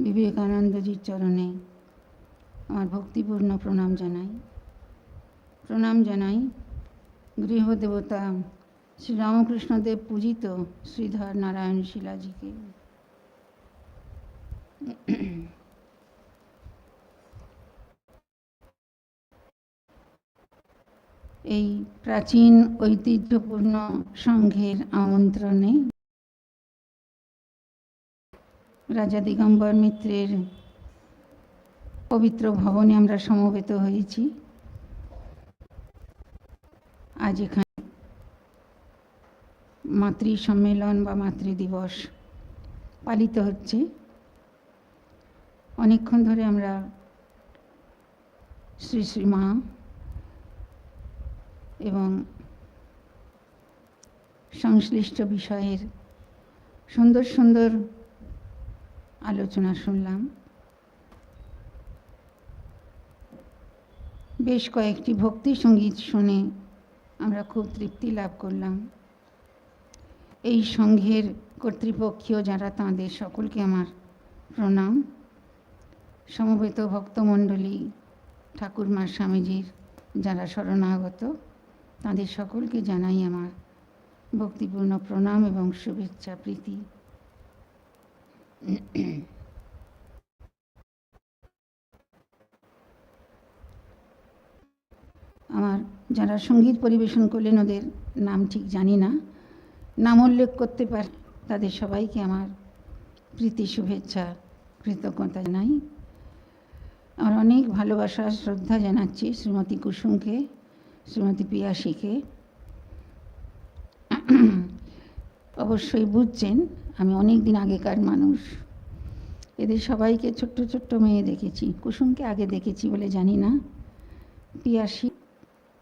বিবেকানন্দজির চরণে আমার ভক্তিপূর্ণ প্রণাম জানাই। প্রণাম জানাই গৃহদেবতা শ্রী রামকৃষ্ণদেব পূজিত শ্রীধর নারায়ণ শিলাজিকে। এই প্রাচীন ঐতিহ্যপূর্ণ সংঘের আমন্ত্রণে রাজা দিগম্বর মিত্রের পবিত্র ভবনে আমরা সমবেত হয়েছি। আজ এখানে মাতৃ সম্মেলন বা মাতৃ দিবস পালিত হচ্ছে। অনেকক্ষণ ধরে আমরা শ্রী শ্রী মা এবং সংশ্লিষ্ট বিষয়ের সুন্দর সুন্দর আলোচনা শুনলাম। বেশ কয়েকটি ভক্তি সংগীত শুনে আমরা খুব তৃপ্তি লাভ করলাম। এই সংঘের কর্তৃপক্ষীয় যারা তাঁদের সকলকে আমার প্রণাম। সমবেত ভক্তমণ্ডলী, ঠাকুরমা স্বামীজির যারা শরণাগত, তাদের সকলকে জানাই আমার ভক্তিপূর্ণ প্রণাম এবং শুভেচ্ছা প্রীতি। আমার যারা সংগীত পরিবেশন করলেন ওদের নাম ঠিক জানি না। নাম উল্লেখ করতে পারে, তাদের সবাইকে আমার প্রীতি, শুভেচ্ছা, কৃতজ্ঞতা জানাই। আমার অনেক ভালোবাসা, শ্রদ্ধা জানাচ্ছি শ্রীমতী কুসুমকে, শ্রীমতী পিয়াসীকে। অবশ্যই বুঝছেন আমি অনেক দিন আগেকার মানুষ। এদের সবাইকে ছোট্ট ছোট্ট মেয়ে দেখেছি। কুসুমকে আগে দেখেছি বলে জানি না। পিয়াসী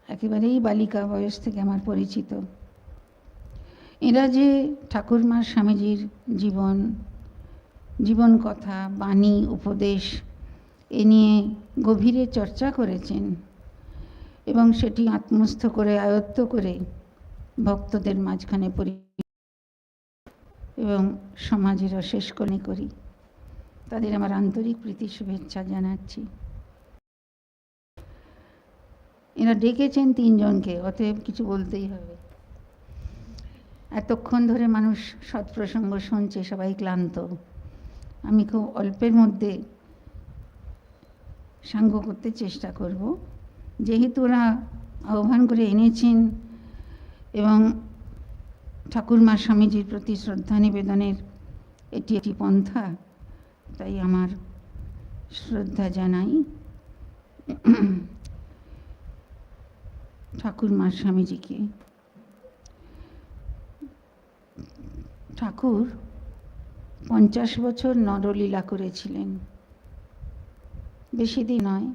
একেবারেই বালিকা বয়স থেকে আমার পরিচিত। এরা যে ঠাকুরমার স্বামীজির জীবন জীবন কথা, বাণী, উপদেশ, এ নিয়ে গভীরে চর্চা করেছেন এবং সেটি আত্মস্থ করে, আয়ত্ত করে ভক্তদের মাঝখানে পরি এবং সমাজেরও শেষ করে করি। তাদের আমার আন্তরিক প্রীতি, শুভেচ্ছা জানাচ্ছি। এরা ডেকেছেন তিনজনকে, অতএব কিছু বলতেই হবে। এতক্ষণ ধরে মানুষ সৎপ্রসঙ্গ শুনছে, সবাই ক্লান্ত। আমি খুব অল্পের মধ্যে সাঙ্গ করতে চেষ্টা করব। যেহেতু ওরা আহ্বান করে এনেছেন এবং ঠাকুরমা স্বামীজির প্রতি শ্রদ্ধা নিবেদনের এটি একটি পন্থা, তাই আমার শ্রদ্ধা জানাই। ঠাকুরমা স্বামীজিকে। ঠাকুর পঞ্চাশ বছর নরলীলা করেছিলেন। বেশি দিন নয়,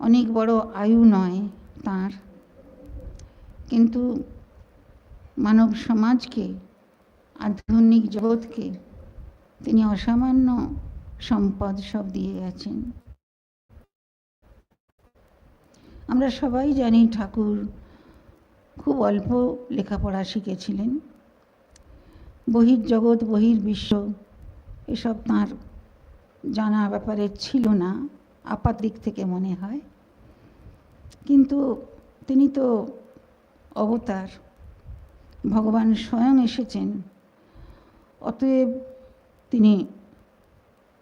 অনেক বড় আয়ু নয় তার। কিন্তু মানব সমাজকে, আধুনিক জগৎকে তিনি অসামান্য সম্পদ সব দিয়ে গেছেন। আমরা সবাই জানি ঠাকুর খুব অল্প লেখাপড়া শিখেছিলেন। বহির্জগৎ, বহির্বিশ্ব এসব তার জানা ব্যাপারে ছিল না, আপাত দিক থেকে মনে হয়। কিন্তু তিনি তো অবতার। ভগবান স্বয়ং এসেছেন। অতএব তিনি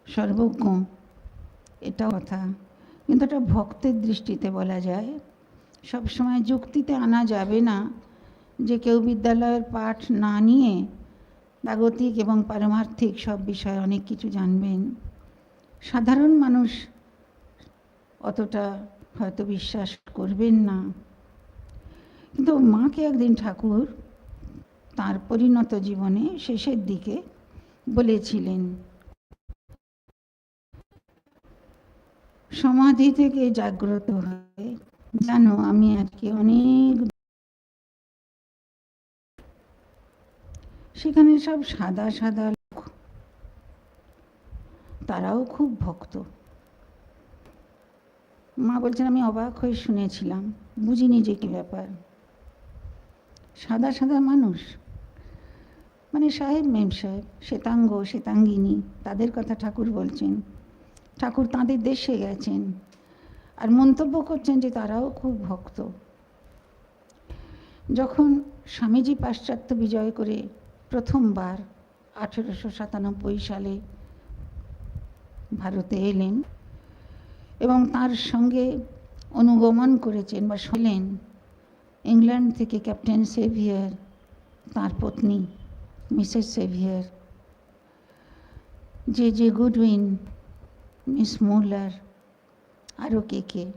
সর্বজ্ঞ, এটা কথা। কিন্তু এটা ভক্তের দৃষ্টিতে বলা যায়। সবসময় যুক্তিতে আনা যাবে না যে কেউ বিদ্যালয়ের পাঠ না নিয়ে প্রাগতিক এবং পারমার্থিক সব বিষয়ে অনেক কিছু জানবেন। সাধারণ মানুষ অতটা হয়তো বিশ্বাস করবেন না। কিন্তু মাকে একদিন ঠাকুর তার পরিণত জীবনে শেষের দিকে বলেছিলেন। সমাধি থেকে জাগ্রত হয়ে, জানো আমি আজকে অনেক সেখানে সব সাদা সাদা লোক। তারাও খুব ভক্ত। মা বলছেন, আমি অবাক হয়ে শুনেছিলাম, বুঝিনি যে কি ব্যাপার। সাদা সাদা মানুষ। মানে সাহেব মেম সাহেব, শ্বেতাঙ্গ, শ্বেতাঙ্গিনী, তাদের কথা ঠাকুর বলছেন। ঠাকুর তাদের দেশে গেছেন আর মন্তব্য করছেন যে তারাও খুব ভক্ত। যখন স্বামীজি পাশ্চাত্য বিজয় করে প্রথমবার আঠেরোশো সাতানব্বই সালে ভারতে এলেন এবং তার সঙ্গে অনুগমন করেছেন বা শোলেন, ইংল্যান্ড থেকে ক্যাপ্টেন সেভিয়ার, তার পত্নী মিসেস সেভিয়ার যে যে গুডউইন মিস মুলার আরও কে কে?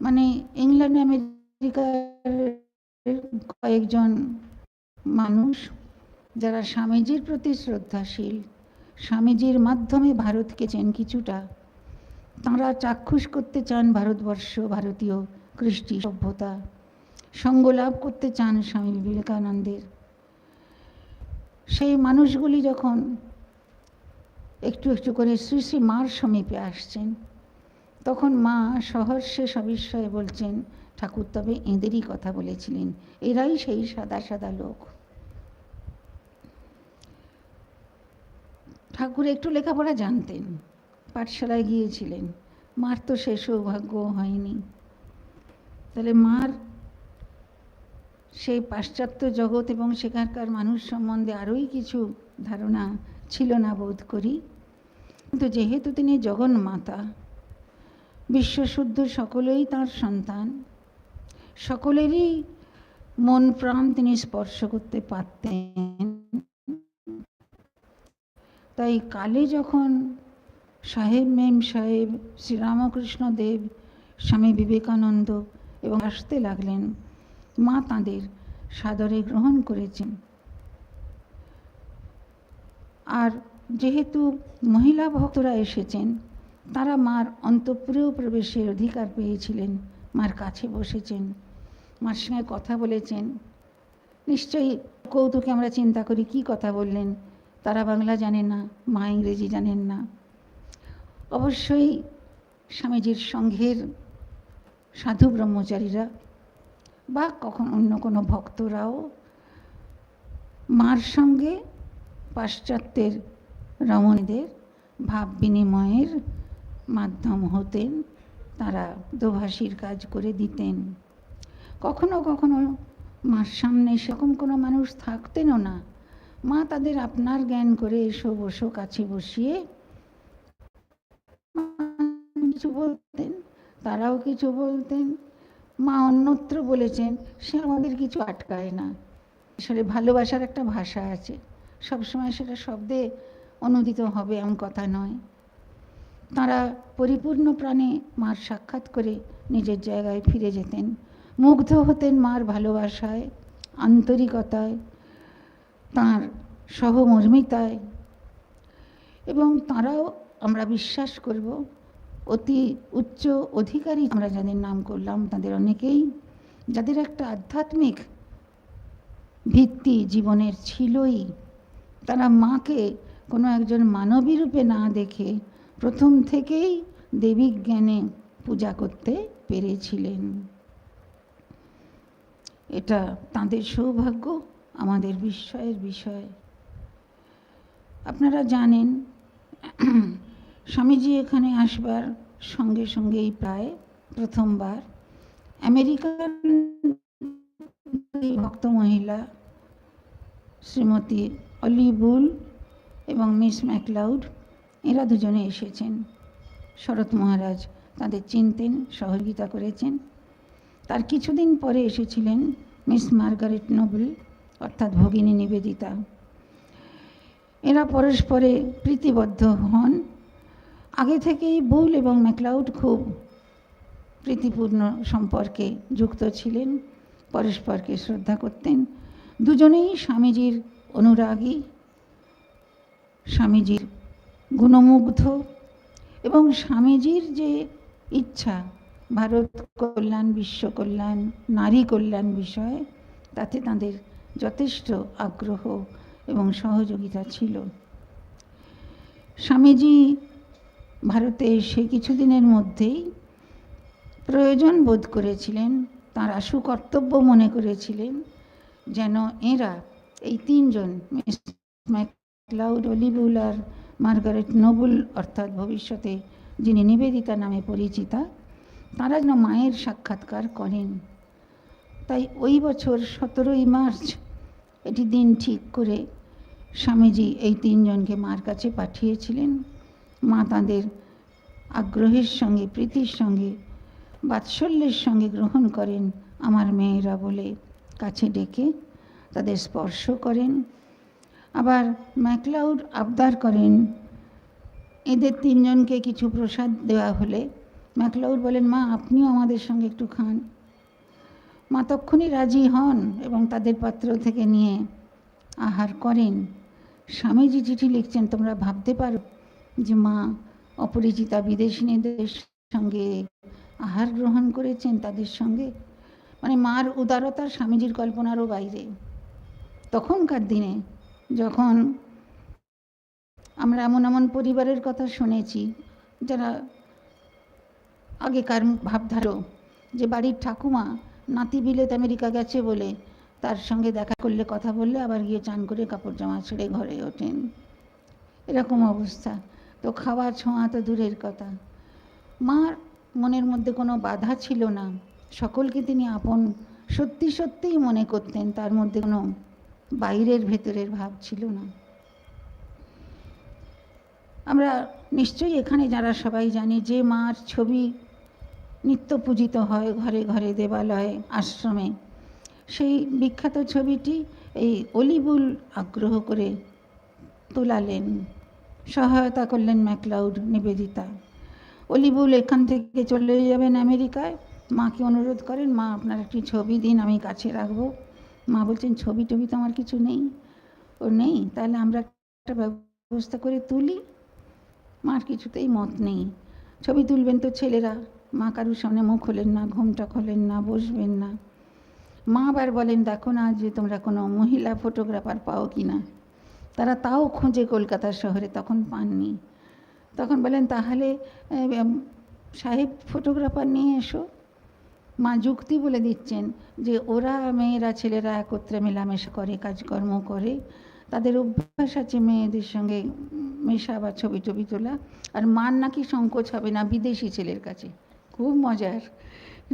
মানে ইংল্যান্ড আমেরিকার কয়েকজন মানুষ যারা স্বামীজির প্রতি শ্রদ্ধাশীল, স্বামীজির মাধ্যমে ভারতকে চেন কিছুটা, তাঁরা চাক্ষুষ করতে চান ভারতবর্ষ, ভারতীয় কৃষ্টি সভ্যতা সঙ্গলাভ করতে চান স্বামী বিবেকানন্দের। সেই মানুষগুলি যখন একটু একটু করে শ্রী শ্রী মার সমীপে আসছেন, তখন মা সহর্ষে সবিস্ময়ে বলছেন, ঠাকুর, তবে এঁদেরই কথা বলেছিলেন। এরাই সেই সাদা সাদা লোক। ঠাকুর একটু লেখাপড়া জানতেন, পাঠশালায় গিয়েছিলেন। মার তো সে সৌভাগ্য হয়নি। তাহলে মার সেই পাশ্চাত্য জগৎ এবং সেখানকার মানুষ সম্বন্ধে আরোই কিছু ধারণা ছিল না বোধ করি। কিন্তু যেহেতু তিনি জগন্মাতা বিশ্বশুদ্ধ সকলেই তার সন্তান। সকলেরই মন প্রাণ তিনি স্পর্শ করতে পারতেন। তাই কালে যখন সাহেব মেম সাহেব শ্রীরামকৃষ্ণ দেব, স্বামী বিবেকানন্দ এবং আসতে লাগলেন মা তাঁদের সাদরে গ্রহণ করেছেন। আর যেহেতু মহিলা ভক্তরা এসেছেন, তারা মার অন্তঃপুরেও প্রবেশের অধিকার পেয়েছিলেন। মার কাছে বসেছেন। মার সঙ্গে কথা বলেছেন। নিশ্চয়ই কৌতুকে আমরা চিন্তা করি, কি কথা বললেন? তারা বাংলা জানেন না, মা ইংরেজি জানেন না। অবশ্যই স্বামীজির সংঘের সাধু ব্রহ্মচারীরা বা কখন অন্য কোনো ভক্তরাও মার সঙ্গে পাশ্চাত্যের রমণীদের ভাব বিনিময়ের মাধ্যম হতেন, তারা দোভাষীর কাজ করে দিতেন। কখনো কখনো মার সামনে সেরকম কোনো মানুষ থাকতেনও না। মা তাদের আপনার জ্ঞান করে এসো, বসো, কাছে বসিয়ে কিছু বলতেন, তারাও কিছু বলতেন। মা অন্যত্র বলেছেন, সে আমাদের কিছু আটকায় না। আসলে ভালোবাসার একটা ভাষা আছে। সবসময় সেটা শব্দে অনুদিত হবে এমন কথা নয়। তারা পরিপূর্ণ প্রাণে মার সাক্ষাৎ করে নিজের জায়গায় ফিরে যেতেন। মুগ্ধ হতেন মার ভালোবাসায়, আন্তরিকতায়, তাঁর সহমর্মিতায়। এবং তারাও আমরা বিশ্বাস করব অতি উচ্চ অধিকারী আমরা যাদের নাম করলাম, তাদের অনেকেই, যাদের একটা আধ্যাত্মিক ভিত্তি জীবনের ছিলই, তারা মাকে কোনো একজন মানবী রূপে না দেখে প্রথম থেকেই দেবী জ্ঞানে পূজা করতে পেরেছিলেন। এটা তাদের সৌভাগ্য, আমাদের বিস্ময়ের বিষয়। আপনারা জানেন স্বামীজি এখানে আসবার সঙ্গে সঙ্গেই প্রায় প্রথমবার। আমেরিকান ভক্ত মহিলা শ্রীমতী অলিবুল এবং মিস ম্যাকলাউড, এরা দুজনে এসেছেন। শরৎ মহারাজ তাদের চিনতেন, সহযোগিতা করেছেন। তার কিছুদিন পরে এসেছিলেন মিস মার্গারেট নোবেল, অর্থাৎ ভগিনী নিবেদিতা। এরা পরস্পরে প্রীতিবদ্ধ হন। আগে থেকেই বুল এবং ম্যাকলাউড খুব প্রীতিপূর্ণ সম্পর্কে যুক্ত ছিলেন, পরস্পরকে শ্রদ্ধা করতেন। দুজনেই স্বামীজির অনুরাগী, স্বামীজির গুণমুগ্ধ এবং স্বামীজির যে ইচ্ছা, ভারত কল্যাণ, বিশ্ব কল্যাণ, নারী কল্যাণ বিষয়ে, তাতে তাদের যথেষ্ট আগ্রহ এবং সহযোগিতা ছিল। স্বামীজি ভারতে এসে কিছুদিনের মধ্যেই প্রয়োজন বোধ করেছিলেন, তাঁরা সুকর্তব্য মনে করেছিলেন যেন এরা এই তিনজন মিস ম্যাকলাউড, অলিবুল আর মার্গারেট নোবুল অর্থাৎ ভবিষ্যতে যিনি নিবেদিতা নামে পরিচিতা, তাঁরা যেন মায়ের সাক্ষাৎকার করেন। তাই ওই বছর সতেরোই মার্চ এটি দিন ঠিক করে স্বামীজি এই তিনজনকে মার কাছে পাঠিয়েছিলেন। মা তাঁদের আগ্রহের সঙ্গে, প্রীতির সঙ্গে, বাৎসল্যের সঙ্গে গ্রহণ করেন আমার মেয়েরা বলে কাছে ডেকে তাদের স্পর্শ করেন। আবার ম্যাকলাউড আবদার করেন, এদের তিনজনকে কিছু প্রসাদ দেওয়া হলে। ম্যাকলাউড বলেন, মা, আপনিও আমাদের সঙ্গে একটু খান। মা তক্ষণই রাজি হন এবং তাদের পাত্র থেকে নিয়ে আহার করেন। স্বামীজি চিঠি লিখছেন, তোমরা ভাবতে পারো যে মা অপরিচিতা বিদেশিনীদের সঙ্গে আহার গ্রহণ করেছেন তাদের সঙ্গে। মানে মার উদারতা স্বামীজির কল্পনারও বাইরে। তখনকার দিনে যখন আমরা এমন এমন পরিবারের কথা শুনেছি, যারা আগেকার ভাবধারো যে বাড়ির ঠাকুমা নাতি বিলেত আমেরিকা গেছে বলে তার সঙ্গে দেখা করলে, কথা বললে আবার গিয়ে চান করে কাপড় জামা ছেড়ে ঘরে ওঠেন। এরকম অবস্থা। তো খাওয়া ছোঁয়া তো দূরের কথা। মার মনের মধ্যে কোনো বাধা ছিল না। সকলকে তিনি আপন, সত্যি সত্যিই মনে করতেন, তার মধ্যে কোনো বাইরের ভেতরের ভাব ছিল না। আমরা নিশ্চয়ই এখানে যারা সবাই জানি যে মার ছবি নিত্য পূজিত হয় ঘরে ঘরে দেবালয়ে, আশ্রমে। সেই বিখ্যাত ছবিটি এই অলিবুল আগ্রহ করে তোলালেন। সহায়তা করলেন ম্যাকলাউড নিবেদিতা। অলিবুল এখান থেকে চলে যাবেন আমেরিকায়। মাকে অনুরোধ করেন, মা, আপনার একটি ছবি দিন, আমি কাছে রাখব। মা বলছেন, ছবি টবি তো আমার কিছু নেই। ও নেই? তাহলে আমরা একটা ব্যবস্থা করে তুলি? মার কিছুতেই মত নেই। ছবি তুলবেন তো ছেলেরা। মা কারুর সামনে মুখ খোলেন না, ঘুমটা খোলেন না, বসবেন না। মা আবার বলেন, দেখো না যে তোমরা কোনো মহিলা ফটোগ্রাফার পাও কি না? তারা তাও খুঁজে কলকাতা শহরে, তখন পাননি। তখন বলেন, তাহলে সাহেব ফটোগ্রাফার নিয়ে এসো। মা যুক্তি বলে দিচ্ছেন যে, ওরা মেয়েরা, ছেলেরা একত্রে মেলামেশা করে, কাজকর্ম করে। তাদের অভ্যাস আছে মেয়েদের সঙ্গে মেশা বা ছবি টবি তোলা। আর মার নাকি সংকোচ হবে না, বিদেশি ছেলের কাছে। খুব মজার।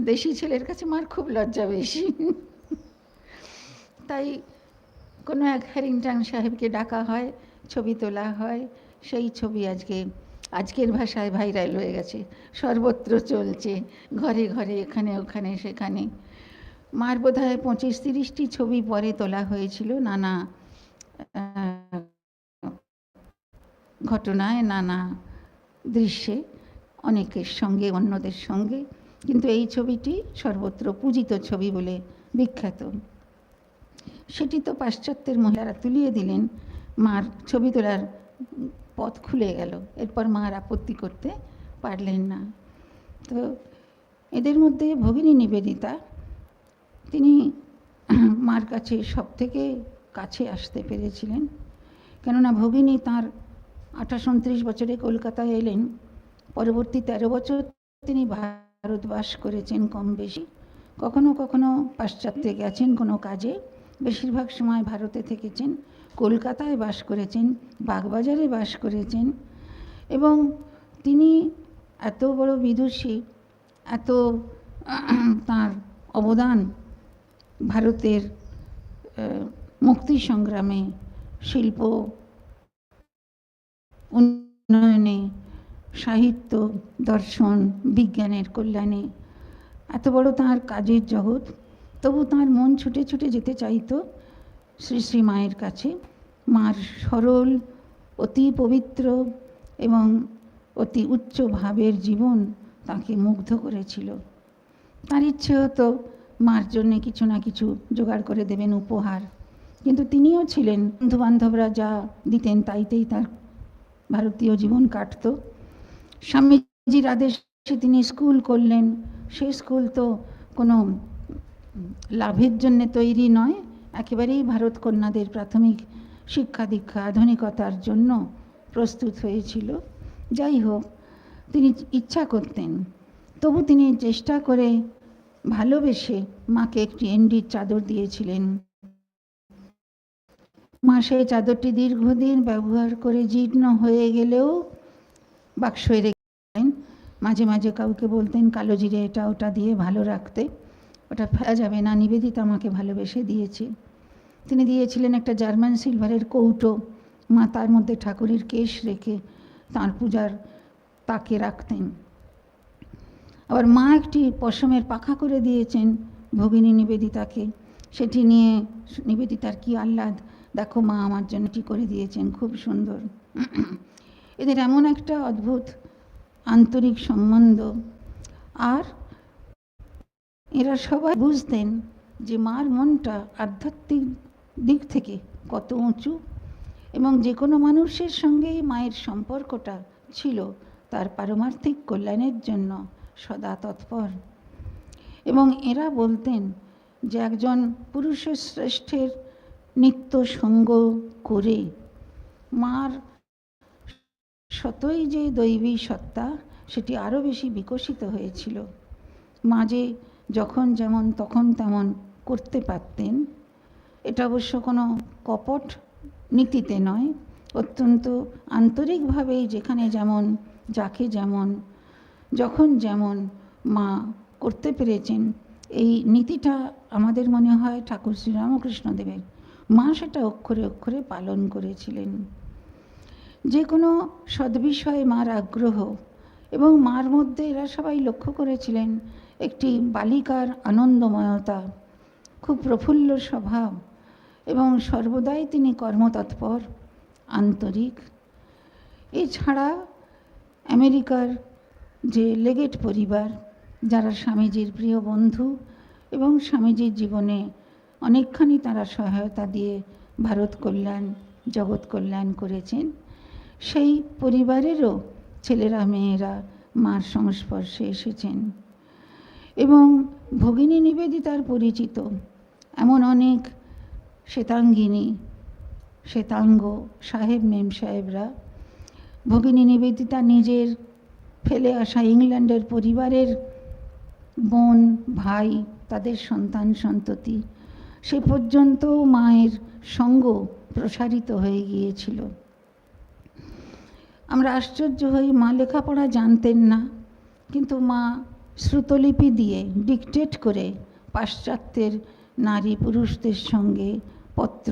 দেশি ছেলের কাছে মার খুব লজ্জা বেশি। তাই কোনো এক হ্যারিংটন সাহেবকে ডাকা হয়, ছবি তোলা হয়, সেই ছবি আজকে, আজকের ভাষায় ভাইরাল হয়ে গেছে। সর্বত্র চলছে, ঘরে ঘরে, এখানে, ওখানে, সেখানে। মার বোধ হয় পঁচিশ তিরিশটি ছবি পরে তোলা হয়েছিল নানা ঘটনায়, নানা দৃশ্যে, অনেকের সঙ্গে, অন্যদের সঙ্গে। কিন্তু এই ছবিটি সর্বত্র পূজিত ছবি বলে বিখ্যাত। সেটি তো পাশ্চাত্যের মহিলারা তুলিয়ে দিলেন। মার ছবি তোলার পথ খুলে গেল। এরপর মার আপত্তি করতে পারলেন না। তো এদের মধ্যে ভগিনী নিবেদিতা, তিনি মার কাছে সব থেকে কাছে আসতে পেরেছিলেন। কেননা ভগিনী তার আঠাশ উনত্রিশ বছরে কলকাতায় এলেন। পরবর্তী তেরো বছর তিনি ভারতবাস করেছেন কম বেশি। কখনো কখনো পাশ্চাত্যে গেছেন কোনো কাজে। বেশিরভাগ সময় ভারতে থেকেছেন, কলকাতায় বাস করেছেন, বাগবাজারে বাস করেছেন এবং তিনি এত বড় বিদুষী, এত তার অবদান ভারতের মুক্তি সংগ্রামে, শিল্প, উন্নয়নে, সাহিত্য, দর্শন, বিজ্ঞানের কল্যাণে এত বড় তাঁর কাজের জগৎ তবু তাঁর মন ছুটে ছুটে যেতে চাইতো শ্রী শ্রী মায়ের কাছে। মার সরল, অতি পবিত্র এবং অতি উচ্চ ভাবের জীবন তাকে মুগ্ধ করেছিল। তার ইচ্ছে হতো মার জন্যে কিছু না কিছু জোগাড় করে দেবেন উপহার। কিন্তু তিনিও ছিলেন, বন্ধুবান্ধবরা যা দিতেন তাইতেই তার ভারতীয় জীবন কাটত। স্বামীজির আদেশে তিনি স্কুল করলেন। সেই স্কুল তো কোনো লাভের জন্যে তৈরি নয়, একেবারেই ভারত কন্যাদের প্রাথমিক শিক্ষা দীক্ষা আধুনিকতার জন্য প্রস্তুত হয়েছিল। যাই হোক, তিনি ইচ্ছা করতেন, তবু তিনি চেষ্টা করে ভালোবেসে মাকে একটি এন্ডির চাদর দিয়েছিলেন। মা সেই চাদরটি দীর্ঘদিন ব্যবহার করে জীর্ণ হয়ে গেলেও বাক্সয়ে রেখেছেন মাঝে মাঝে কাউকে বলতেন, কালো জিরে এটা ওটা দিয়ে ভালো রাখতে। ওটা ফেলা যাবে না। নিবেদিতা আমাকে ভালোবেসে দিয়েছে। তিনি দিয়েছিলেন একটা জার্মান সিলভারের কৌটো। মা তার মধ্যে ঠাকুরের কেশ রেখে তাঁর পূজার তাকে রাখতেন। আবার মা একটি পশমের পাখা করে দিয়েছেন ভগিনী নিবেদিতাকে। সেটি নিয়ে নিবেদিতার কি আহ্লাদ? দেখো মা আমার জন্য এটি করে দিয়েছেন, খুব সুন্দর। এদের এমন একটা অদ্ভুত আন্তরিক সম্বন্ধ। আর এরা সবাই বুঝতেন যে মার মনটা আধ্যাত্মিক দিক থেকে কত উঁচু এবং যে কোনো মানুষের সঙ্গেই মায়ের সম্পর্কটা ছিল তার পারমার্থিক কল্যাণের জন্য সদা তৎপর। এবং এরা বলতেন যে একজন পুরুষের শ্রেষ্ঠের নিত্য সঙ্গ করে মার শতই যে দৈবী সত্তা, সেটি আরও বেশি বিকশিত হয়েছিল। মা যে যখন যেমন তখন তেমন করতে পারতেন। এটা অবশ্য কোনো কপট নীতিতে নয়। অত্যন্ত আন্তরিকভাবেই যেখানে যেমন, যাকে যেমন, যখন যেমন মা করতে পেরেছেন, এই নীতিটা আমাদের মনে হয় ঠাকুর শ্রীরামকৃষ্ণদেবের মা সেটা অক্ষরে অক্ষরে পালন করেছিলেন। যে কোনো সদ্বিষয়ে মার আগ্রহ এবং মার মধ্যে এরা সবাই লক্ষ্য করেছিলেন একটি বালিকার আনন্দময়তা, খুব প্রফুল্ল স্বভাব এবং সর্বদাই তিনি কর্মতৎপর, আন্তরিক। এছাড়া আমেরিকার যে লেগেট পরিবার, যারা স্বামীজির প্রিয় বন্ধু এবং স্বামীজির জীবনে অনেকখানি তারা সহায়তা দিয়ে ভারত কল্যাণ, জগৎ কল্যাণ করেছেন, সেই পরিবারেরও ছেলেরা, মেয়েরা মার সংস্পর্শে এসেছেন। এবং ভগিনী নিবেদিতার পরিচিত। এমন অনেক শ্বেতাঙ্গিনী, শ্বেতাঙ্গ সাহেব, মেম সাহেবরা। ভগিনী নিবেদিতা নিজের ফেলে আসা ইংল্যান্ডের পরিবারের বোন, ভাই, তাদের সন্তান, সন্ততি, সে পর্যন্ত মায়ের সঙ্গ প্রসারিত হয়ে গিয়েছিল। আমরা আশ্চর্য হই, মা লেখাপড়া জানতেন না, কিন্তু মা শ্রুতলিপি দিয়ে ডিকটেট করে পাশ্চাত্যের নারী পুরুষদের সঙ্গে পত্র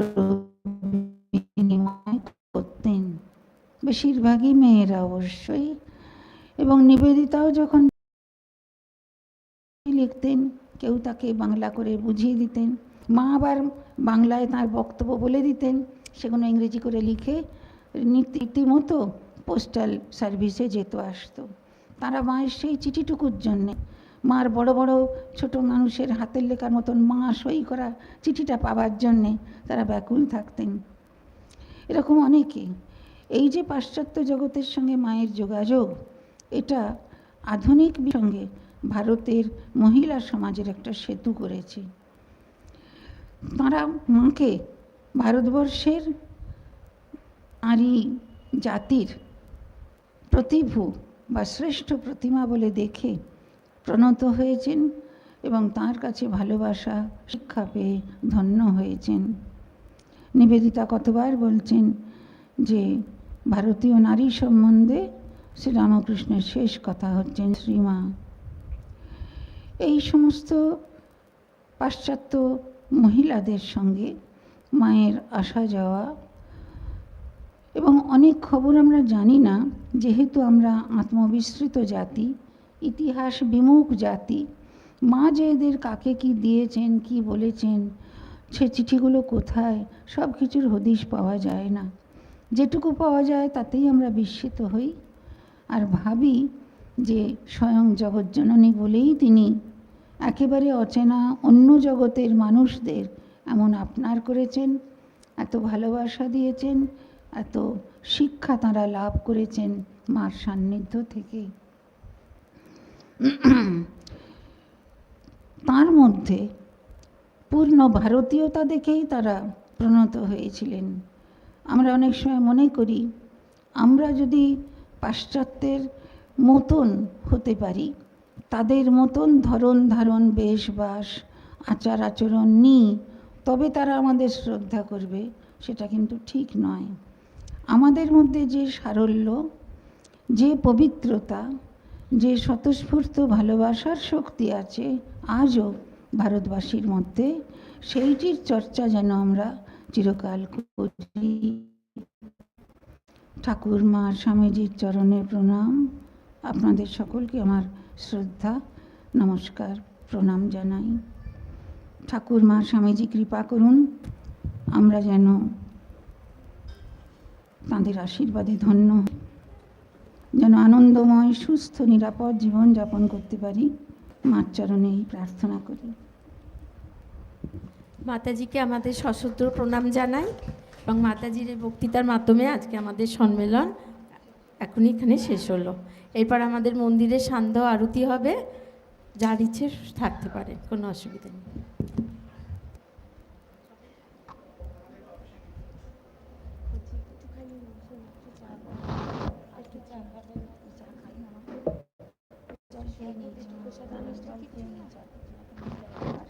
বিনিময় করতেন। বেশিরভাগই মেয়েরা অবশ্যই। এবং নিবেদিতাও যখন লিখতেন, কেউ তাকে বাংলা করে বুঝিয়ে দিতেন। মা আবার বাংলায় তার বক্তব্য বলে দিতেন। সেগুলো ইংরেজি করে লিখে রীতিমতো পোস্টাল সার্ভিসে যেত, আসতো। তারা মায়ের সেই চিঠিটুকুর জন্যে। মার বড় বড় ছোট মানুষের হাতের লেখার মতন মা সই করা চিঠিটা পাবার জন্যে তারা ব্যাকুল থাকতেন। এরকম অনেকে। এই যে পাশ্চাত্য জগতের সঙ্গে মায়ের যোগাযোগ, এটা আধুনিক সঙ্গে ভারতের মহিলা সমাজের একটা সেতু করেছে। তারা মাকে ভারতবর্ষের নারী জাতির প্রতিভু বা শ্রেষ্ঠ প্রতিমা বলে দেখে প্রণত হয়েছেন এবং তার কাছে ভালোবাসা, শিক্ষা পেয়ে ধন্য হয়েছেন। নিবেদিতা কতবার বলছেন যে, ভারতীয় নারী সম্বন্ধে শ্রীরামকৃষ্ণের শেষ কথা হচ্ছেন শ্রীমা। এই সমস্ত পাশ্চাত্য মহিলাদের সঙ্গে মায়ের আসা যাওয়া এবং অনেক খবর আমরা জানি না, যেহেতু আমরা আত্মবিস্মৃত জাতি, ইতিহাস বিমুখ জাতি। মা যে এদের কাকে কি দিয়েছেন, কি বলেছেন, সে চিঠিগুলো কোথায় সব কিছুর হদিশ পাওয়া যায় না। যেটুকু পাওয়া যায় তাতেই আমরা বিস্মিত হই আর ভাবি যে স্বয়ং জগজ্জননী বলেই তিনি একেবারে অচেনা অন্য জগতের মানুষদের এমন আপনার করেছেন, এত ভালোবাসা দিয়েছেন এত শিক্ষা তাঁরা লাভ করেছেন মার সান্নিধ্য থেকে তার মধ্যে পূর্ণ ভারতীয়তা দেখেই তারা প্রণত হয়েছিলেন। আমরা অনেক সময় মনে করি, আমরা যদি পাশ্চাত্যের মতন হতে পারি, তাদের মতন ধরন ধারণ, বেশবাস, আচার আচরণ নিই, তবে তারা আমাদের শ্রদ্ধা করবে, সেটা কিন্তু ঠিক নয়। আমাদের মধ্যে যে সারল্য, যে পবিত্রতা, যে স্বতঃস্ফূর্ত ভালোবাসার শক্তি আছে, আজও ভারতবাসীর মধ্যে, সেইটির চর্চা যেন আমরা চিরকাল করি। ঠাকুর মা স্বামীজির চরণে প্রণাম। আপনাদের সকলকে আমার শ্রদ্ধা, নমস্কার, প্রণাম জানাই। ঠাকুর মা স্বামীজি, কৃপা করুন। আমরা যেন তাঁদের আশীর্বাদে ধন্য। যেন আনন্দময়, সুস্থ, নিরাপদ জীবন যাপন করতে পারি। মার চরণে এই প্রার্থনা করি। মাতাজিকে আমাদের সশস্ত্র প্রণাম জানাই এবং মাতাজির এই বক্তৃতার মাধ্যমে আজকে আমাদের সম্মেলন এখন এখানে শেষ হলো। এরপর আমাদের মন্দিরে সান্ধ্য আরতি হবে। যার ইচ্ছে থাকতে পারে, কোনো অসুবিধা নেই। Şey, bir küçük köşeden işte gitmeyecek.